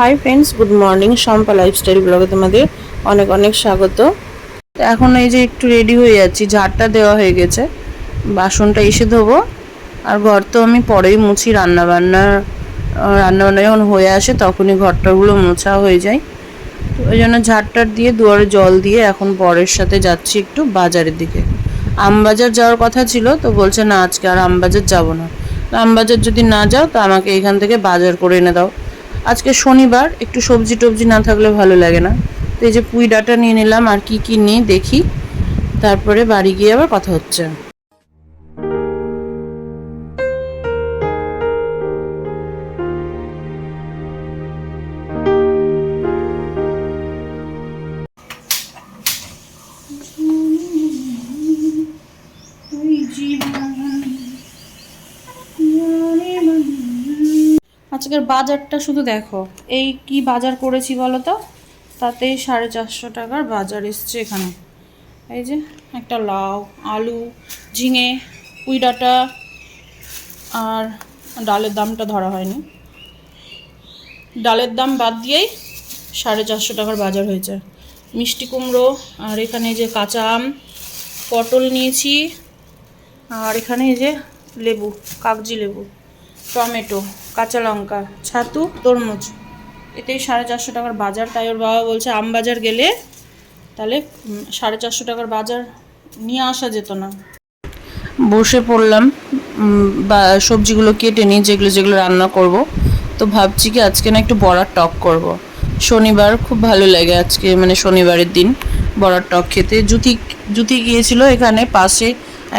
Hi friends good morning Shampa lifestyle ব্লগে তোমাদের অনেক অনেক স্বাগত। এখন এই যে একটু রেডি হয়ে যাচ্ছি ঝাড়টা দেওয়া হয়ে গেছে। বাসনটা এসে ধোবো। আর ঘর তো আমি পরেই মুছি, রান্নাবান্না রান্নাবান্না যখন হয়ে আসে তখনই ঘরটাগুলো মোছা হয়ে যায়। তো ওই জন্য ঝাড়টার দিয়ে দুয়ারে জল দিয়ে এখন বরের সাথে যাচ্ছি একটু বাজারের দিকে। আমবাজার যাওয়ার কথা ছিল, তো বলছে না, আজকে আর আমবাজার যাব না। আমবাজার যদি না যাও, তো আমাকে এখান থেকে বাজার করে এনে দাও। আজকে শনিবার, একটু সবজি টবজি না থাকলে ভালো লাগে না। তো এই যে পুঁই ডাটা নিয়ে নিলাম, আর কি কি নিই দেখি। তারপরে বাড়ি গিয়ে আবার কথা হচ্ছে। আজকের বাজারটা শুধু দেখো। এই কি বাজার করেছি বলো তো তাতেই সাড়ে চারশো টাকার বাজার এসছে এখানে। এই যে একটা লাউ, আলু, ঝিঙে ডাঁটা আর ডালের দামটা ধরা হয়নি। ডালের দাম বাদ দিয়েই সাড়ে চারশো টাকার বাজার হয়েছে। মিষ্টি কুমড়ো আর এখানে যে কাঁচা আম, পটল নিয়েছি। আর এখানে যে লেবু, কাগজি লেবু। টমেটো, কাঁচা লঙ্কা, ছাতু, তরমুজ। এতেই সাড়ে চারশো টাকার বাজার। তাই ওর বাবা বলছে, আম বাজার গেলে তাহলে সাড়ে চারশো টাকার বাজার নিয়ে আসা যেত না। বসে পড়লাম বা, সবজিগুলো কেটে নিই যেগুলো যেগুলো রান্না করব। তো ভাবছি কি, আজকে না একটু বড়ার টক করব। শনিবার খুব ভালো লাগে আজকে মানে শনিবারের দিন বড়ার টক খেতে। জুতি জুতি গিয়েছিল এখানে, পাশে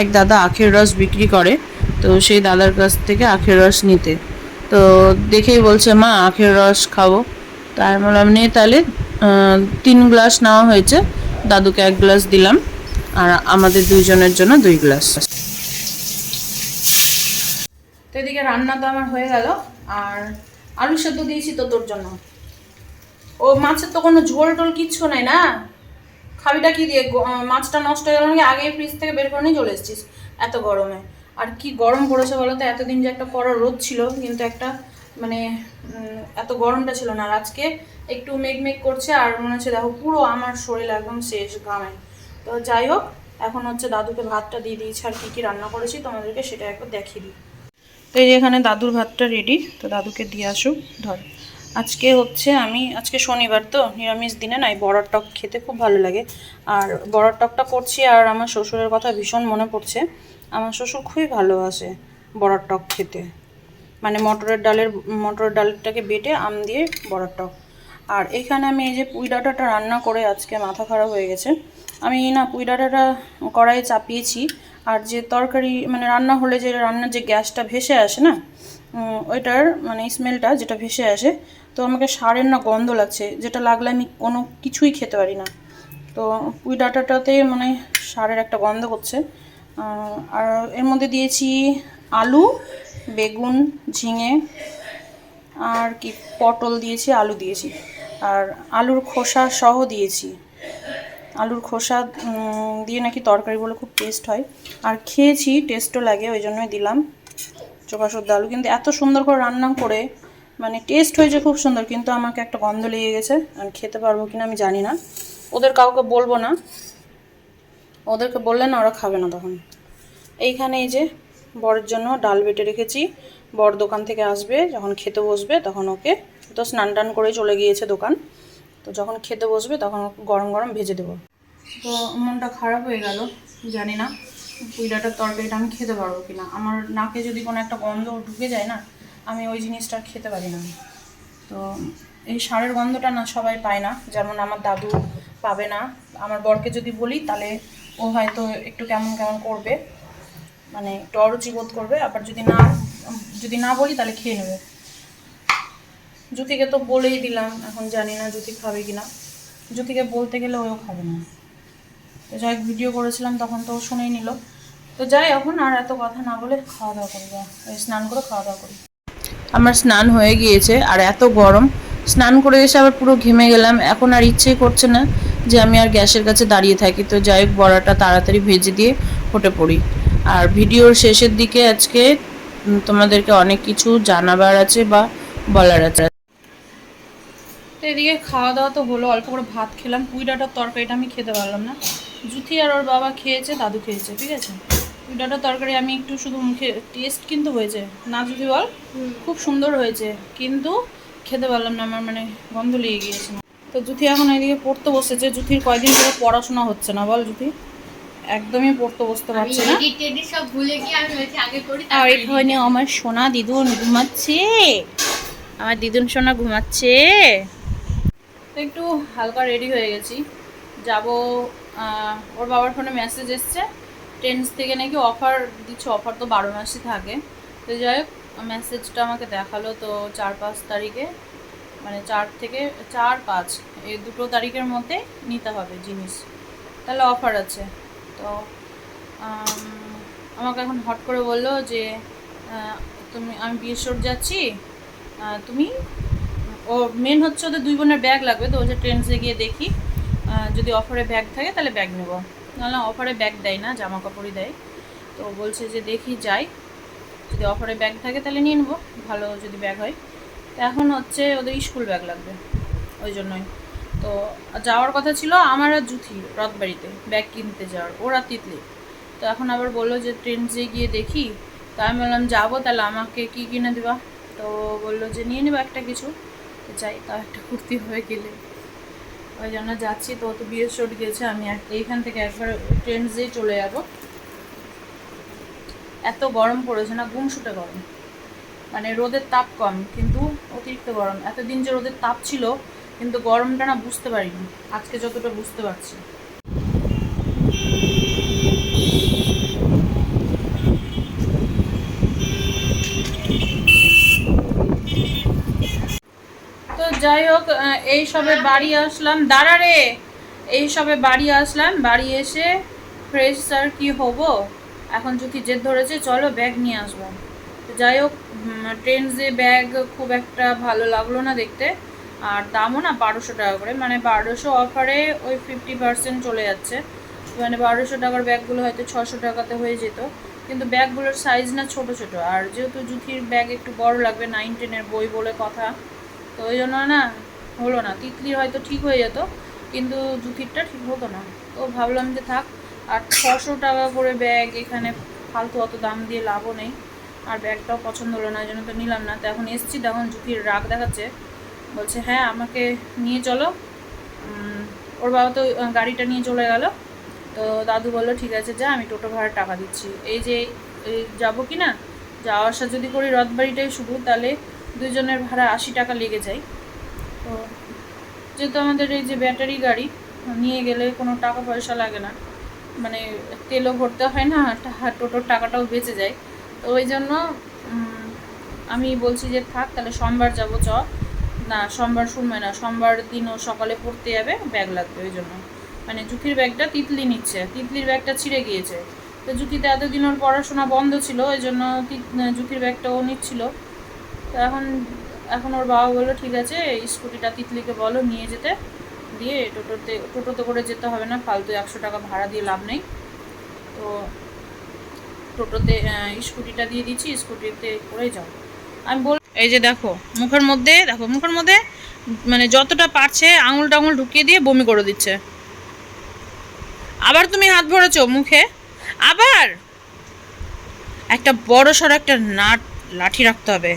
এক দাদা আখের রস বিক্রি করে। তো সেই দাদার কাছ থেকে আখের রস নিতে। তো দেখেই বলছে, মা, আখের রস খাব। তাই আমি বললাম নিয়ে তাহলে তিন গ্লাস নেওয়া হয়েছে। দাদুকে এক গ্লাস দিলাম, আর আমাদের দুইজনের জন্য দুই গ্লাস। তো এদিকে রান্না তো আমার হয়ে গেল, আর আলু সেদ্ধ দিয়েছি তো তোর জন্য। ও, মাছের তো কোনো ঝোল টোল কিচ্ছু নাই না? খাবিটা কি দিয়ে মাছটা নষ্ট হয়ে গেল নাকি আগে ফ্রিজ থেকে বের করে নিয়ে চলে এসেছিস এত গরমে? আর কি গরম পড়েছে বলো তো? এতদিন যে একটা কড়া রোদ ছিল, কিন্তু একটা মানে এত গরমটা ছিল না। আজকে একটু মেঘ মেঘ করছে, আর মনে হচ্ছে দেখো পুরো আমার শরীর একদম শেষ ঘামে। তো যাই হোক, এখন হচ্ছে দাদুকে ভাতটা দিয়ে দিয়েছি, আর কী কী রান্না করেছি তোমাদেরকে সেটা একবার দেখিয়ে দিই। তো এই যে এখানে দাদুর ভাতটা রেডি তো দাদুকে দিয়ে আসুক, ধর। আজকে হচ্ছে আমি, আজকে শনিবার তো, নিরামিষ দিনে নাই বড়ার টক খেতে খুব ভালো লাগে। আর বড়ার টকটা করছি, আর আমার শ্বশুরের কথা ভীষণ মনে পড়ছে। আমার শ্বশুর খুবই ভালোবাসে বড়ার টক খেতে। মানে মটরের ডালের, মটরের ডালটাকে বেটে আম দিয়ে বড়ার টক। আর এখানে আমি এই যে পুঁই ডাঁটাটা রান্না করে আজকে মাথা খারাপ হয়ে গেছে। আমি না পুঁই ডাঁটাটা কড়াইয়ে চাপিয়েছি। আর যে তরকারি মানে রান্না হলে যে রান্নার যে গ্যাসটা ভেসে আসে না ওইটার মানে স্মেলটা যেটা ভেসে আসে, তো আমাকে সারের না গন্ধ লাগছে, যেটা লাগলে আমি কোনো কিছুই খেতে পারি না। তো পুঁই ডাঁটাটাতে মানে সারের একটা গন্ধ করছে আর এর মধ্যে দিয়েছি আলু, বেগুন, ঝিঙে, আর কি পটল দিয়েছি, আলু দিয়েছি। আর আলুর খোসা সহ দিয়েছি। আলুর খোসা দিয়ে নাকি তরকারিগুলো খুব টেস্ট হয়। আর খেয়েছি টেস্টও লাগে, ওই জন্যই দিলাম। চোখা শুদ্ধ আলু। কিন্তু এত সুন্দর করে রান্না করে মানে টেস্ট হয়েছে খুব সুন্দর, কিন্তু আমাকে একটা গন্ধ লেগে গেছে। আমি খেতে পারব কিনা আমি জানি না। ওদের কাউকে বলব না। ওদেরকে বললে না, ওরা খাবে না তখন। এইখানে এই যে বরের জন্য ডাল বেটে রেখেছি। বর দোকান থেকে আসবে, যখন খেতে বসবে তখন ওকে তো স্নান টান করে চলে গিয়েছে দোকান। তো যখন খেতে বসবে তখন গরম গরম ভেজে দেবো। তো মনটা খারাপ হয়ে গেল, জানি না পুইডাটার তরকারিটা আমি খেতে পারব কিনা। আমার নাকে যদি কোনো একটা গন্ধ ঢুকে যায় না, আমি ওই জিনিসটা খেতে পারি না। তো এই সারের গন্ধটা না সবাই পায় না। যেমন আমার দাদু পাবে না। আমার বরকে যদি বলি তাহলে ও হয়তো একটু কেমন কেমন করবে মানে একটু অরুচি বোধ করবে, আবার যদি না যদি না বলি তাহলে খেয়ে নেবে। জ্যোতিকে তো বলেই দিলাম, এখন জানি না জ্যোতি খাবে কি না জ্যোতিকে বলতে গেলে ওও খাবে না। তো যাই ভিডিও করেছিলাম, তখন তো ও শুনেই নিল। তো যাই, এখন আর এত কথা না বলে খাওয়া দাওয়া করি যা। স্নান করে খাওয়া দাওয়া করি। আমার স্নান হয়ে গিয়েছে, আর এত গরম। স্নান করে এসে আবার পুরো ঘেমে গেলাম, এখন আর ইচ্ছেই করছে না। যে আমি আর গ্যাসের কাছে দাঁড়িয়ে থাকি। তো যাই হোক বড়াটা তাড়াতাড়ি ভেজে দিয়ে উঠে পড়ি। আর ভিডিওর শেষের দিকে আজকে তোমাদেরকে অনেক কিছু জানাবার আছে বা বলার আছে। তো এদিকে খাওয়া দাওয়া তো হলো অল্প করে ভাত খেলাম। পুঁই ডাঁটার তরকারিটা আমি খেতে পারলাম না। জুথি আর ওর বাবা খেয়েছে দাদু খেয়েছে ঠিক আছে? পুঁই ডাঁটার তরকারি আমি একটু শুধু মুখে টেস্ট কিন্তু হয়েছে। না জুথি বল? খুব সুন্দর হয়েছে কিন্তু খেতে পারলাম না আমার মানে গন্ধ লেগে গিয়েছে। তো জুথি এখন এদিকে পড়তে বসেছে জুথির কয়দিন ধরে পড়াশোনা হচ্ছে না বল জুথি? একদমই পড়তে বসতে পারছে না। এডিট টেডিট সব ভুলে গিয়ে আমি হচ্ছে আগে করি আর এখানে আমার সোনা দিদুন ঘুমাচ্ছে। আমার দিদুন সোনা ঘুমাচ্ছে। তো একটু হালকা রেডি হয়ে গেছি। যাব ওর বাবার ফোনে মেসেজ এসছে। টেন্স থেকে নাকি অফার দিচ্ছে অফার তো বারো মাসই থাকে। তো যাই হোক মেসেজটা আমাকে দেখাল তো চার পাঁচ তারিখে। মানে চার থেকে চার, পাঁচ, এই দুটো তারিখের মধ্যে নিতে হবে জিনিস। তাহলে অফার আছে। তো আমাকে এখন হট করে বলল যে তুমি, আমি বিয়েশ্বর যাচ্ছি তুমি, ও মেন হচ্ছে ওদের দুই বোনের ব্যাগ লাগবে, তো যে ট্রেন্ডসে গিয়ে দেখি যদি অফারে ব্যাগ থাকে তাহলে ব্যাগ নেব। নাহলে অফারে ব্যাগ দেয় না, জামা কাপড়ই দেয়। তো বলছে যে দেখি যাই, যদি অফারে ব্যাগ থাকে তাহলে নিয়ে নেব, ভালো যদি ব্যাগ হয়। এখন হচ্ছে ওদের স্কুল ব্যাগ লাগবে, ওই জন্যই। তো যাওয়ার কথা ছিল আমার আর জুথি রথবাড়িতে ব্যাগ কিনতে যাওয়ার, ওরা তিতলি। তো এখন আবার বলল যে ট্রেন্ডসে গিয়ে দেখি। তো আমি বললাম, যাব, তাহলে আমাকে কি কিনে দেবা? তো বলল যে, নিয়ে নেব একটা কিছু। তো যাই, তাও একটা কুর্তি হয়ে গেলে। ওই জন্য যাচ্ছি, তো তো বিয়ের শোট গেছে আমি এইখান থেকে একবার ট্রেন্ডসেই চলে যাব। এত গরম পড়েছে না গুমসুটে গরম। মানে রোদের তাপ কম, কিন্তু অতিরিক্ত গরম। এতদিন যে রোদের তাপ ছিল, কিন্তু গরমটা না বুঝতে পারিনি। আজকে যতটা বুঝতে পারছি। তো যাই হোক এই সবে বাড়ি আসলাম। দাঁড়া রে! এই সবে বাড়ি আসলাম। বাড়ি এসে ফ্রেশ আর কি হব? এখন যদি জেদ ধরেছে, চলো ব্যাগ নিয়ে আসব। যাই হোক ট্রেন্ডসে ব্যাগ খুব একটা ভালো লাগল না দেখতে। আর দামও না বারোশো টাকা করে মানে বারোশো অফারে ওই ফিফটি পার্সেন্ট চলে যাচ্ছে। মানে বারোশো টাকার ব্যাগগুলো হয়তো ছশো টাকাতে হয়ে যেত। কিন্তু ব্যাগগুলোর সাইজ না ছোট ছোট, আর যেহেতু জুথির ব্যাগ একটু বড় লাগবে নাইন টেনের বই বলে কথা, তো ওই জন্য না হলো না। তিতলির হয়তো ঠিক হয়ে যেত, কিন্তু জুতিরটা ঠিক হতো না। তো ভাবলাম যে থাক, আর ছশো টাকা করে ব্যাগ এখানে ফালতু অত দাম দিয়ে লাভও নেই। আর ব্যাগটাও পছন্দ হলো না ওই জন্য তো নিলাম না। তো এখন এসছি তখন জুতির রাগ দেখাচ্ছে। বলছে হ্যাঁ আমাকে নিয়ে চলো। ওর বাবা তো গাড়িটা নিয়ে চলে গেল। তো দাদু বলল, ঠিক আছে, যা, আমি টোটো ভাড়া টাকা দিচ্ছি। এই যে যাব কি না? যাওয়া আসা যদি করি রথবাড়িটাই শুধু তাহলে দুজনের ভাড়া আশি টাকা লেগে যায়। তো যেহেতু আমাদের এই যে ব্যাটারি গাড়ি, নিয়ে গেলে কোনো টাকা পয়সা লাগে না। মানে তেলও ভরতে হয় না টোটোর টাকাটাও বেঁচে যায়। তো ওই জন্য আমি বলছি যে থাক, তাহলে সোমবার যাব, চ। না, সোমবার শুনবে না, সোমবার দিনও সকালে পড়তে যাবে, ব্যাগ লাগবে ওই জন্য। মানে জুতির ব্যাগটা তিতলি নিচ্ছে, তিতলির ব্যাগটা ছিঁড়ে গিয়েছে। তো জুতিতে এতদিন ওর পড়াশোনা বন্ধ ছিল, ওই জন্য জুতির ব্যাগটা ও নিচ্ছিল। তো এখন এখন ওর বাবা বলল, ঠিক আছে স্কুটিটা তিতলিকে বলো, নিয়ে যেতে। দিয়ে টোটোতে টোটোতে করে যেতে হবে না, ফালতু একশো টাকা ভাড়া দিয়ে লাভ নেই। তো টোটোতে স্কুটিটা দিয়ে দিচ্ছি, স্কুটিতে করেই যাও আমি বল এই যে দেখো, মুখের মধ্যে, দেখো, মুখের মধ্যে মানে যতটা পারছে, আঙুল টাঙুল ঢুকিয়ে দিয়ে বমি করে দিচ্ছে। আবার তুমি হাত ভরেছো মুখে, আবার একটা বড় সড়ো একটা নাট লাঠি রাখতে হবে।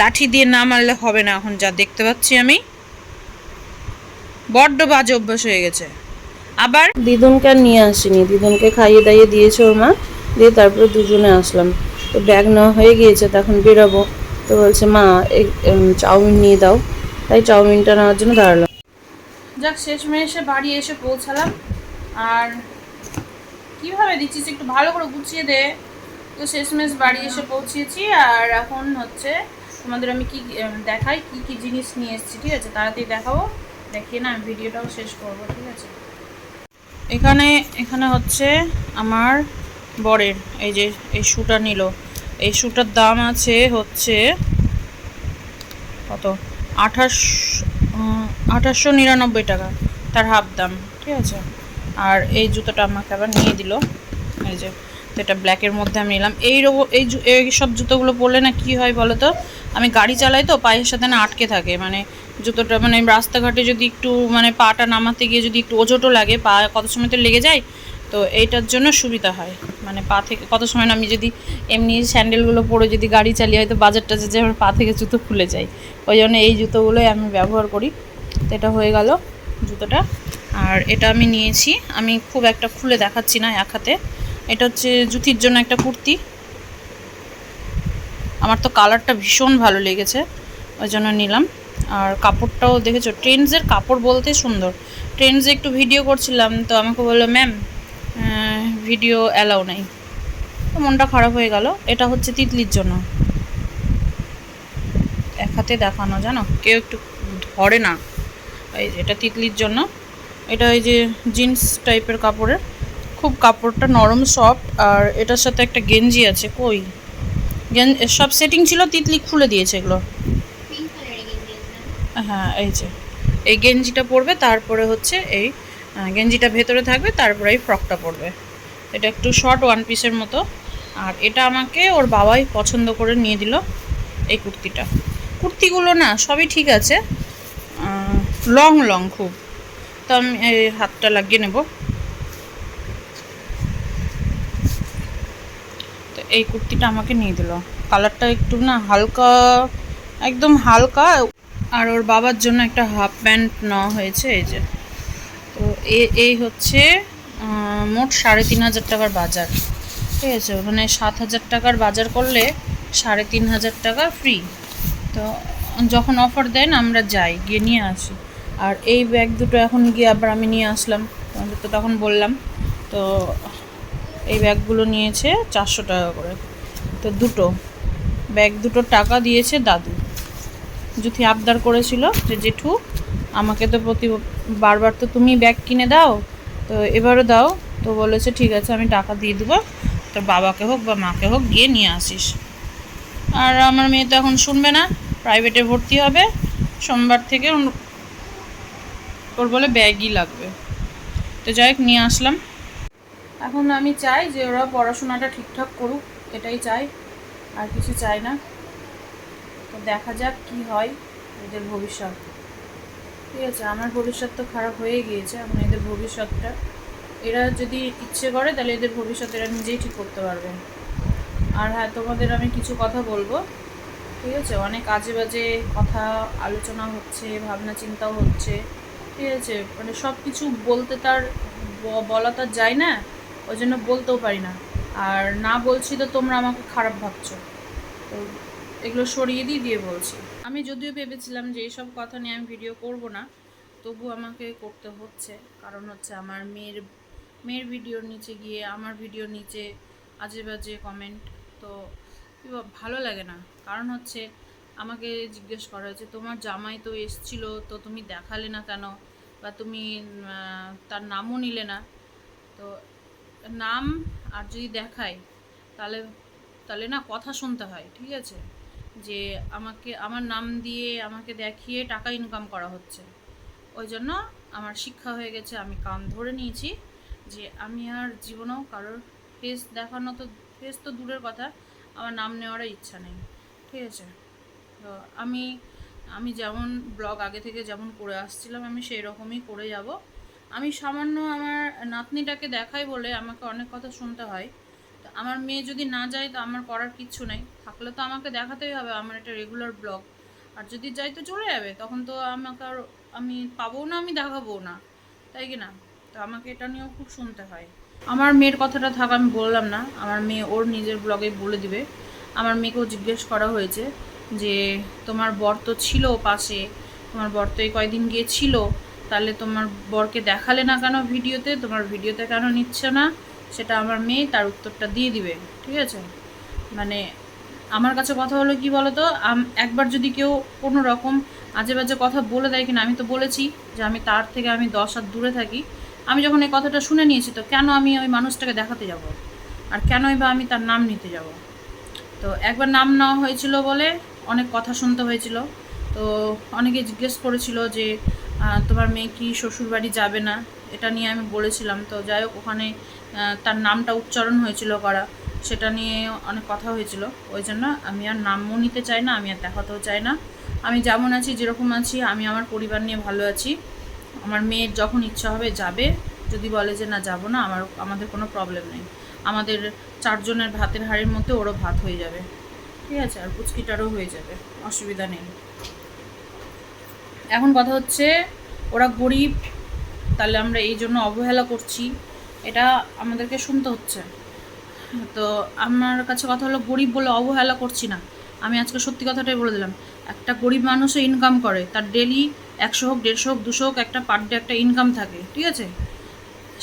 লাঠি দিয়ে না মারলে হবে না, এখন যা দেখতে পাচ্ছি আমি। বড্ড বাজে অভ্যাস হয়ে গেছে। আবার দিদুনকে নিয়ে আসিনি, দিদুনকে খাইয়ে দাইয়ে দিয়েছে ওর মা। দিয়ে তারপরে দুজনে আসলাম। তো ব্যাগ নেওয়া হয়ে গিয়েছে তখন বেরোবো। তো বলছে, মা চাউমিন নিয়ে দাও। তাই চাউমিনটা নেওয়ার জন্য দাঁড়ালাম। যাক শেষমেশ বাড়ি এসে পৌঁছালাম। আর কীভাবে দিচ্ছিস? একটু ভালো করে গুছিয়ে দে। তো শেষমেশ বাড়ি এসে পৌঁছেছি। আর এখন হচ্ছে তোমাদের আমি কি দেখাই কি কি জিনিস নিয়ে এসেছি, ঠিক আছে? তাড়াতাড়ি দেখাবো দেখিয়ে না, আমি ভিডিওটাও শেষ করব, ঠিক আছে? এখানে এখানে হচ্ছে আমার বরের, এই যে, এই শ্যুটা নিল। এই শ্যুটার দাম আছে হচ্ছে কত? আঠাশ আঠাশশো নিরানব্বই টাকা, তার হাফ দাম, ঠিক আছে? আর এই জুতোটা আমাকে আবার নিয়ে দিল, এই যে এটা ব্ল্যাকের মধ্যে আমি নিলাম। এই এই এই সব জুতোগুলো পরলে না কি হয় বলো তো? আমি গাড়ি চালাই তো, পায়ের সাথে না আটকে থাকে মানে জুতোটা মানে রাস্তাঘাটে যদি একটু মানে পাটা নামাতে গিয়ে যদি একটু ওজোটো লাগে, পা কত সময় তো লেগে যায় তো এইটার জন্য সুবিধা হয়। মানে পা থেকে, কত সময় না আমি যদি এমনি স্যান্ডেলগুলো পরে যদি গাড়ি চালিয়ে হয়তো বাজার টাজার যে আমার পা থেকে জুতো খুলে যায়। ওই জন্য এই জুতোগুলোই আমি ব্যবহার করি। তো এটা হয়ে গেল জুতোটা। আর এটা আমি নিয়েছি। আমি খুব একটা খুলে দেখাচ্ছি না এক হাতে। এটা হচ্ছে জুতির জন্য একটা কুর্তি। আমার তো কালারটা ভীষণ ভালো লেগেছে, ওই জন্য নিলাম। আর কাপড়টাও দেখেছ, ট্রেন্ডসের কাপড় বলতে সুন্দর। ট্রেন্ডসে একটু ভিডিও করছিলাম, তো আমাকে বলল, ম্যাম ভিডিও অ্যালাউ নাই। মনটা খারাপ হয়ে গেল। এটা হচ্ছে তিতলির জন্য। এক হাতে দেখানো, জানো? কেউ একটু ধরে না। এই এটা তিতলির জন্য। এটা এই যে জিন্স টাইপের কাপড়ের। খুব কাপড়টা নরম, সফট। আর এটার সাথে একটা গেঞ্জি আছে। কই? সব সেটিং ছিল তিতলি খুলে দিয়েছে এগুলো। হ্যাঁ এই যে। এই গেঞ্জিটা পরবে, তারপরে হচ্ছে এই গেঞ্জিটা ভেতরে থাকবে, তারপরে এই ফ্রকটা পরবে। এটা একটু শর্ট ওয়ান পিসের মতো। আর এটা আমাকে ওর বাবাই পছন্দ করে নিয়ে দিল এই কুর্তিটা। কুর্তিগুলো না সবই ঠিক আছে লং লং খুব। তো আমি এই হাতটা লাগিয়ে নেব। তো এই কুর্তিটা আমাকে নিয়ে দিল। কালারটা একটু না হালকা, একদম হালকা। আর ওর বাবার জন্য একটা হাফ প্যান্ট নেওয়া হয়েছে, এই যে। তো এই হচ্ছে মোট সাড়ে তিন হাজার টাকার বাজার। ঠিক আছে? মানে সাত হাজার টাকার বাজার করলে সাড়ে তিন হাজার টাকা ফ্রি তো যখন অফার দেন, আমরা যাই, গিয়ে নিয়ে আসি। আর এই ব্যাগ দুটো এখন গিয়ে আবার আমি নিয়ে আসলাম। তোমাদের তো তখন বললাম। তো এই ব্যাগগুলো নিয়েছে চারশো টাকা করে। তো দুটো। ব্যাগ দুটো টাকা দিয়েছে দাদু। জুথি আবদার করেছিল যে, জেঠু, আমাকে তো প্রতি বারবার তো তুমি ব্যাগ কিনে দাও তো এবারও দাও। তো বলেছে, ঠিক আছে, আমি টাকা দিয়ে দেবো। তোর বাবাকে হোক বা মাকে হোক, গিয়ে নিয়ে আসিস। আর আমার মেয়ে তো এখন শুনবে না প্রাইভেটে ভর্তি হবে। সোমবার থেকে ওর- বলে ব্যাগই লাগবে। তো যাই নিয়ে আসলাম। এখন আমি চাই যে ওরা পড়াশোনাটা ঠিকঠাক করুক, এটাই চাই। আর কিছু চাই না। তো দেখা যাক কি হয় এদের ভবিষ্যৎ। ঠিক আছে, আমার ভবিষ্যৎ তো খারাপ হয়ে গিয়েছে। এদের ভবিষ্যৎটা। এরা যদি ইচ্ছে করে, তাহলে এদের ভবিষ্যৎ এরা নিজেই ঠিক করতে পারবে। আর হ্যাঁ তোমাদের আমি কিছু কথা বলব। ঠিক আছে? অনেক আজে বাজে কথা, আলোচনা হচ্ছে, ভাবনা চিন্তাও হচ্ছে। ঠিক আছে? মানে সব কিছু বলতে তার বলা তার যায় না। ওই জন্য বলতেও পারি না। আর না বলছি তো তোমরা আমাকে খারাপ ভাবছ। তো এগুলো সরিয়ে দিয়ে দিয়ে বলছি। আমি যদিও ভেবেছিলাম যে এইসব কথা নিয়ে আমি ভিডিও করব না। তবু আমাকে করতে হচ্ছে। কারণ হচ্ছে আমার মেয়ের মেয়ের ভিডিওর নিচে গিয়ে, আমার ভিডিওর নিচে আজে বাজে কমেন্ট তো ভালো লাগে না। কারণ হচ্ছে আমাকে জিজ্ঞেস করা হয়েছে, তোমার জামাই তো এসছিল, তো তুমি দেখালে না কেন? বা তুমি তার নামও নিলে না? তো নাম আর যদি দেখাই তাহলে তাহলে না কথা শুনতে হয়, ঠিক আছে? যে আমাকে, আমার নাম দিয়ে আমাকে দেখিয়ে টাকা ইনকাম করা হচ্ছে। ওই জন্য আমার শিক্ষা হয়ে গেছে, আমি কান ধরে নিয়েছি যে আমি আর জীবনেও কারোর ফেস দেখানো তো ফেস তো দূরের কথা, আমার নাম নেওয়ারও ইচ্ছা নেই, ঠিক আছে? তো আমি আমি যেমন ব্লগ আগে থেকে যেমন করে আসছিলাম, আমি সেই রকমই করে যাব। আমি সামান্য আমার নাতনিটাকে দেখাই বলে আমাকে অনেক কথা শুনতে হয়। তো আমার মেয়ে যদি না যায়, তো আমার করার কিচ্ছু নেই। থাকলে তো আমাকে দেখাতেই হবে, আমার একটা রেগুলার ব্লগ আর যদি যাই তো চলে যাবে, তখন তো আমাকে আর আমি পাবো না, আমি দেখাবো না। তাই কি না? তো আমাকে এটা নিয়েও খুব শুনতে হয়। আমার মেয়ের কথাটা থাক, আমি বললাম না। আমার মেয়ে ওর নিজের ব্লগে বলে দিবে। আমার মেয়েকেও জিজ্ঞেস করা হয়েছে যে, তোমার বর তো ছিল পাশে। তোমার বর তো এই কয়দিন গিয়ে ছিল তাহলে তোমার বরকে দেখালে না কেন ভিডিওতে? তোমার ভিডিওতে কেন নিচ্ছে না? সেটা আমার মেয়ে তার উত্তরটা দিয়ে দিবে। ঠিক আছে? মানে আমার কাছে কথা হলো কি বলতো? আম- একবার যদি কেউ কোনো রকম আজে বাজে কথা বলে দেয় কিনা, আমি তো বলেছি যে আমি তার থেকে আমি দশ হাত দূরে থাকি। আমি যখন এই কথাটা শুনে নিয়েছি, তো কেন আমি ওই মানুষটাকে দেখাতে যাব? আর কেনই বা আমি তার নাম নিতে যাব? তো একবার নাম নেওয়া হয়েছিল বলে অনেক কথা শুনতে হয়েছিল। তো অনেকে জিজ্ঞেস করেছিল যে তোমার মেয়ে কি শ্বশুরবাড়ি যাবে না? এটা নিয়ে আমি বলেছিলাম। তো যাই হোক, ওখানে তার নামটা উচ্চারণ হয়েছিল করা। সেটা নিয়ে অনেক কথা হয়েছিল। ওই জন্য আমি আর নামও নিতে চাই না, আমি আর দেখাতেও চাই না। আমি যেমন আছি, যেরকম আছি, আমি আমার পরিবার নিয়ে ভালো আছি। আমার মেয়ের যখন ইচ্ছা হবে যাবে, যদি বলে যে না যাব না, আমার, আমাদের কোনো প্রবলেম নেই। আমাদের চারজনের ভাতের হাড়ির মধ্যে ওরও ভাত হয়ে যাবে। ঠিক আছে? আর পুচকিটারও হয়ে যাবে। অসুবিধা নেই। এখন কথা হচ্ছে, ওরা গরিব, তাহলে আমরা এই জন্য অবহেলা করছি। এটা আমাদেরকে শুনতে হচ্ছে। তো আমার কাছে কথা হলো, গরিব বলে অবহেলা করছি না। আমি আজকে সত্যি কথাটাই বলে দিলাম। একটা গরিব মানুষও ইনকাম করে, তার ডেলি একশো হোক, দেড়শো হোক, দুশো হোক একটা পার ডে একটা ইনকাম থাকে, ঠিক আছে?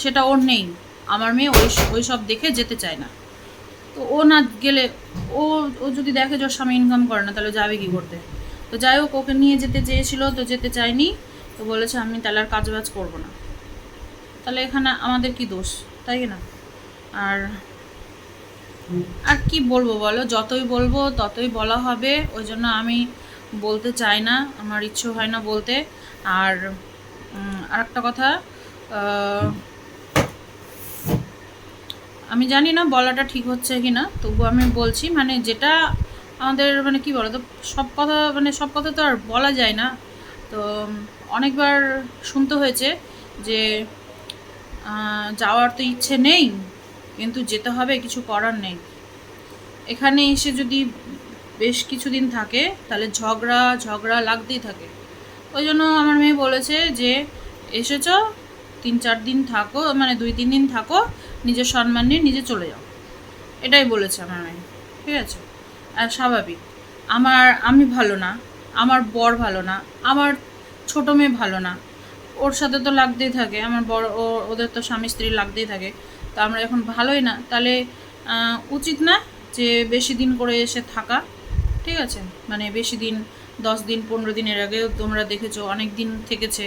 সেটা ওর নেই, আমার মেয়ে ওই ওই সব দেখে যেতে চায় না। তো ও না গেলে, ও ও যদি দেখে যে ওর স্বামী ইনকাম করে না, তাহলে যাবে কি করতে? তো যাই হোক, ওকে নিয়ে যেতে চেয়েছিল, তো যেতে চায়নি, তো বলেছে আমি তাহলে আর কাজবাজ করব না। তাহলে এখানে আমাদের কি দোষ, তাই না? আর আর কি বলব বলো? যতই বলব ততই বলা হবে, ওই জন্য আমি বলতে চাই না, আমার ইচ্ছে হয় না বলতে। আর আর একটা কথা আমি জানি না বলাটা ঠিক হচ্ছে কি না তবু আমি বলছি মানে যেটা আমাদের মানে কি বলো তো সব কথা মানে সব কথা তো আর বলা যায় না। তো, অনেকবার শুনতে হয়েছে যে যাওয়ার তো ইচ্ছে নেই, কিন্তু যেতে হবে, কিছু করার নেই। এখানে এসে যদি বেশ কিছুদিন থাকে, তাহলে ঝগড়া ঝগড়া লাগতেই থাকে। ওই জন্য আমার মেয়ে বলেছে যে, এসেছ, তিন চার দিন থাকো মানে দুই তিন দিন থাকো, নিজের সম্মান নিয়ে নিজে চলে যাও। এটাই বলেছে আমার মেয়ে, ঠিক আছে? আর স্বাভাবিক। আমার, আমি ভালো না, আমার বর ভালো না, আমার ছোটো মেয়ে ভালো না। ওর সাথে তো লাগতেই থাকে, আমার বড় ও, ওদের তো স্বামী স্ত্রী লাগতেই থাকে। তো আমরা এখন ভালোই না, তাহলে উচিত না যে বেশি দিন করে এসে থাকা। ঠিক আছে? মানে বেশি দিন, দশ দিন, পনেরো দিনের আগেও তোমরা দেখেছ, অনেক দিন থেকেছে,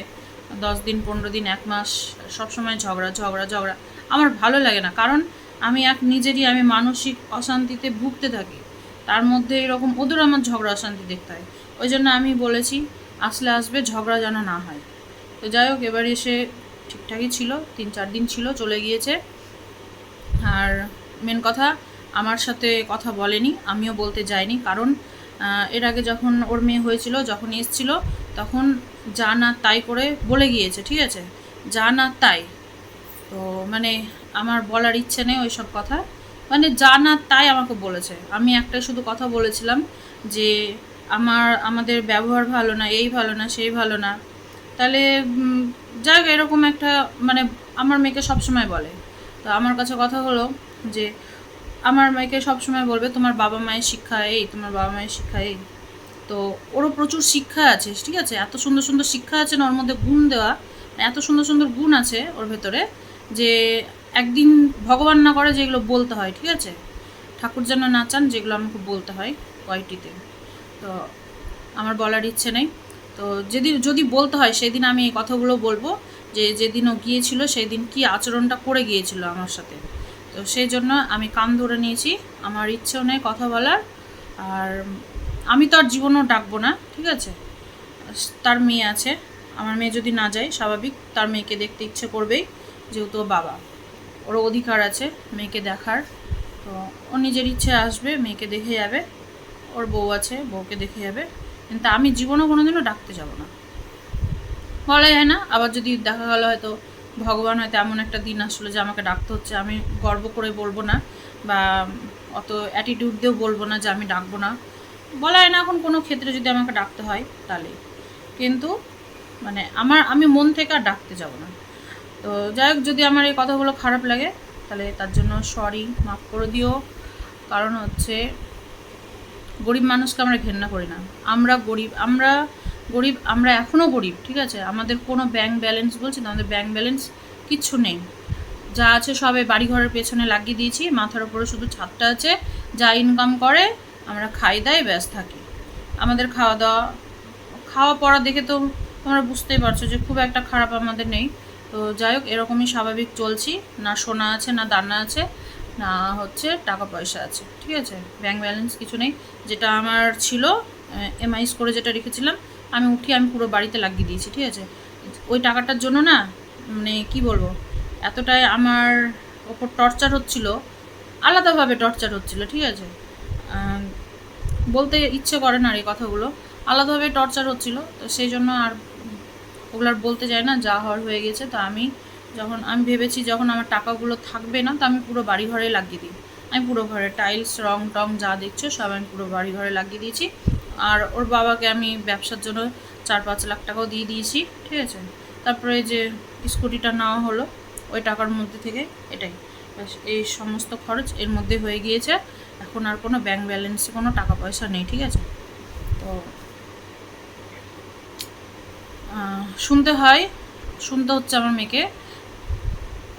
দশ দিন, পনেরো দিন, এক মাস, সবসময় ঝগড়া ঝগড়া ঝগড়া। আমার ভালো লাগে না, কারণ আমি এক নিজেরই, আমি মানসিক অশান্তিতে ভুগতে থাকি। তার মধ্যে এরকম ওদের আমার ঝগড়া, অশান্তি দেখতে হয়। ওই জন্য আমি বলেছি, আসলে আসবে, ঝগড়া যেন না হয়। তো যাই হোক, এবার এসে ঠিকঠাকই ছিল, তিন চার দিন ছিল, চলে গিয়েছে। আর মেন কথা আমার সাথে কথা বলেনি, আমিও বলতে যাইনি। কারণ এর আগে যখন ওর মেয়ে হয়েছিল, যখন এসছিল, তখন যা না তাই করে বলে গিয়েছে, ঠিক আছে? যা না তাই। তো মানে আমার বলার ইচ্ছে নেই ওই সব কথা। মানে যা না তাই আমাকে বলেছে। আমি একটা শুধু কথা বলেছিলাম যে, আমার, আমাদের ব্যবহার ভালো না, এই ভালো না, সেই ভালো না। তাহলে হোক, এরকম একটা মানে আমার মেয়েকে সবসময় বলে। তো আমার কাছে কথা হলো যে আমার মেয়েকে সবসময় বলবে, তোমার বাবা মায়ের শিক্ষা এই, তোমার বাবা মায়ের শিক্ষা এই। তো ওরও প্রচুর শিক্ষা আছে, ঠিক আছে? এত সুন্দর সুন্দর শিক্ষা আছে না ওর মধ্যে গুণ দেওয়া, এত সুন্দর সুন্দর গুণ আছে ওর ভেতরে যে একদিন ভগবান না করে যেগুলো বলতে হয়, ঠিক আছে? ঠাকুর যেন না চান যেগুলো আমাকে বলতে হয় কয়টিতে। তো আমার বলার ইচ্ছে নেই। তো যেদিন যদি বলতে হয় সেদিন আমি এই কথাগুলো বলব যে যেদিন ও গিয়েছিল সেই দিন কী আচরণটা করে গিয়েছিল আমার সাথে। তো সেই জন্য আমি কান ধরে নিয়েছি। আমার ইচ্ছেও নেই কথা বলার। আর আমি তো আর জীবনও ডাকবো না, ঠিক আছে? তার মেয়ে আছে। আমার মেয়ে যদি না যায়, স্বাভাবিক, তার মেয়েকে দেখতে ইচ্ছে করবেই, যেহেতু বাবা। ওর অধিকার আছে মেয়েকে দেখার। তো ও নিজের ইচ্ছে আসবে, মেয়েকে দেখে যাবে। ওর বউ আছে, বউকে দেখে যাবে। কিন্তু আমি জীবনও কোনোদিনও ডাকতে যাব না। বলা যায় না, আবার যদি দেখা গেল হয়তো ভগবান হয়তো এমন একটা দিন আসলো যে আমাকে ডাকতে হচ্ছে, আমি গর্ব করে বলব না বা অত অ্যাটিটিউড দিয়েও বলব না যে আমি ডাকবো না। বলা হয় না এখন কোনো ক্ষেত্রে যদি আমাকে ডাকতে হয় তাহলে। কিন্তু মানে আমার, আমি মন থেকে আর ডাকতে যাব না। তো যাই হোক, যদি আমার এই কথাগুলো খারাপ লাগে তাহলে তার জন্য সরি মাফ করে দিও। কারণ হচ্ছে গরিব মানুষকে আমরা ঘেন্না করি না। আমরা গরিব, আমরা গরিব, আমরা এখনও গরিব, ঠিক আছে? আমাদের কোনো ব্যাংক ব্যালেন্স বলছি আমাদের ব্যাংক ব্যালেন্স কিচ্ছু নেই। যা আছে সবে বাড়িঘরের পেছনে লাগিয়ে দিয়েছি, মাথার উপরে শুধু ছাদটা আছে, যা ইনকাম করে, আমরা খাই দাই, ব্যাস থাকি। আমাদের খাওয়া দাওয়া, খাওয়া পড়া দেখে তো তোমরা বুঝতেই পারছ যে খুব একটা খারাপ আমাদের নেই। তো যাই হোক, এরকমই স্বাভাবিক চলছি। না সোনা আছে, না দানা আছে, না হচ্ছে টাকা পয়সা আছে, ঠিক আছে? ব্যাংক ব্যালেন্স কিছু নেই। যেটা আমার ছিল এমআইস করে যেটা রেখেছিলাম আমি উঠিয়ে আমি পুরো বাড়িতে লাগিয়ে দিয়েছি, ঠিক আছে? ওই টাকাটার জন্য না মানে কি বলব, এতটাই আমার ওপর টর্চার হচ্ছিল, আলাদাভাবে টর্চার হচ্ছিল, ঠিক আছে? বলতে ইচ্ছে করে না এই কথাগুলো, আলাদাভাবে টর্চার হচ্ছিল, তো সেই জন্য আর ওগুলো আর বলতে চাই না, যা হওয়ার হয়ে গেছে, তো আমি যখন, আমি ভেবেছি যখন আমার টাকাগুলো থাকবে না, তো আমি পুরো বাড়ি ঘরে লাগিয়ে দিই। আমি পুরো ঘরে টাইলস রং টং যা দেখছ সব আমি পুরো বাড়ি ঘরে লাগিয়ে দিয়েছি। আর ওর বাবাকে আমি ব্যবসার জন্য চার পাঁচ লাখ টাকাও দিয়ে দিয়েছি, ঠিক আছে? তারপরে যে স্কুটিটা নেওয়া হলো, ওই টাকার মধ্যে থেকে এটাই। এই সমস্ত খরচ এর মধ্যে হয়ে গিয়েছে। এখন আর কোনো ব্যাংক ব্যালেন্সে কোনো টাকা পয়সা নেই, ঠিক আছে? তো শুনতে হয়, শুনতে হচ্ছে আমার মেয়েকে।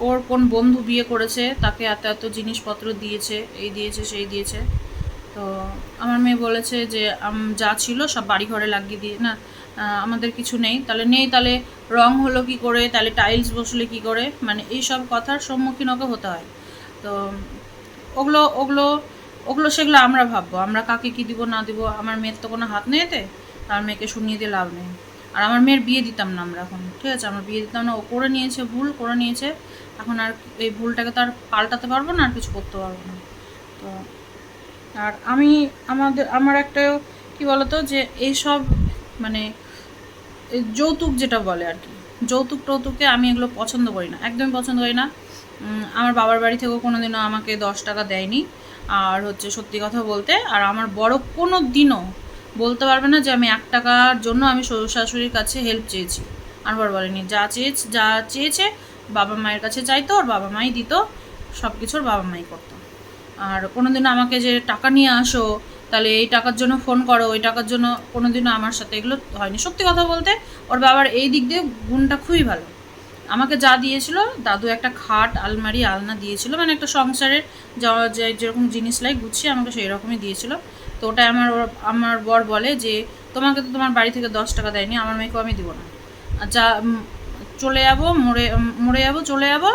ওর কোন বন্ধু বিয়ে করেছে, তাকে এত এত জিনিসপত্র দিয়েছে, এই দিয়েছে, সেই দিয়েছে। তো আমার মেয়ে বলেছে যে যা ছিল সব বাড়ি ঘরে লাগিয়ে দিয়ে, না আমাদের কিছু নেই। তাহলে নেই, তাহলে রং হলো কি করে? তাহলে টাইলস বসলে কি করে? মানে এই সব কথার সম্মুখীন ওকে হতে হয়। তো ওগুলো ওগুলো ওগুলো সেগুলো আমরা ভাববো। আমরা কাকে কি দিব, না দিব, আমার মেয়ের তো কোনো হাত নেই এতে। আমার মেয়েকে শুনিয়ে দিয়ে লাভ নেই। আর আমার মেয়ের বিয়ে দিতাম না আমরা এখন, ঠিক আছে? আমার বিয়ে দিতাম না, ও করে নিয়েছে ভুল, করে নিয়েছে। এখন আর এই ভুলটাকে তো আর পাল্টাতে পারব না, আর কিছু করতে পারব না। তো আর আমি আমাদের, আমার একটা কি বলতো যে এইসব মানে যৌতুক যেটা বলে আর কি, যৌতুক টৌতুকে আমি এগুলো পছন্দ করি না, একদমই পছন্দ করি না। আমার বাবার বাড়ি থেকেও কোনো দিনও আমাকে দশ টাকা দেয়নি। আর হচ্ছে সত্যি কথা বলতে, আর আমার বড় কোনো দিনও বলতে পারবে না যে আমি এক টাকার জন্য আমি শ্বশুর শাশুড়ির কাছে হেল্প চেয়েছি। আনবার বলেনি, যা চেয়েছে যা চেয়েছে, বাবা মায়ের কাছে চাইতো, আর বাবা মাই দিত সব কিছুর বাবা মাই করতো। আর কোনোদিনও আমাকে যে টাকা নিয়ে আসো, তাহলে এই টাকার জন্য ফোন করো, ওই টাকার জন্য কোনোদিনও আমার সাথে এগুলো হয়নি। সত্যি কথা বলতে, ওর বাবার এই দিক দিয়ে গুণটা খুবই ভালো। আমাকে যা দিয়েছিল, দাদু একটা খাট, আলমারি, আলনা দিয়েছিল মানে একটা সংসারের যে- যেরকম জিনিস লাই গুছিয়ে আমাকে সেই রকমই দিয়েছিল। তো ওটা আমার আমার বর বলে যে, তোমাকে তো তোমার বাড়ি থেকে দশ টাকা দেয়নি, আমার মেয়েকেও আমি দিব না। যা চলে যাব, মরে মরে যাব, চলে যাব,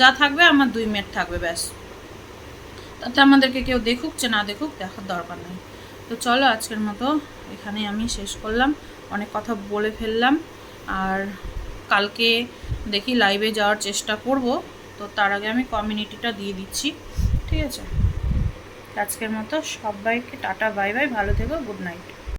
যা থাকবে আমার দুই মেয়ের থাকবে, ব্যাস। তাতে আমাদেরকে কেউ দেখুক, যে না দেখুক, দেখার দরকার নেই। তো চলো, আজকের মতো এখানে আমি শেষ করলাম। অনেক কথা বলে ফেললাম। আর কালকে দেখি লাইভে যাওয়ার চেষ্টা করব। তো তার আগে আমি কমিউনিটিটা দিয়ে দিচ্ছি। ঠিক আছে? আজকের মতো সবাইকে টাটা বাই বাই ভালো থেকো গুড নাইট।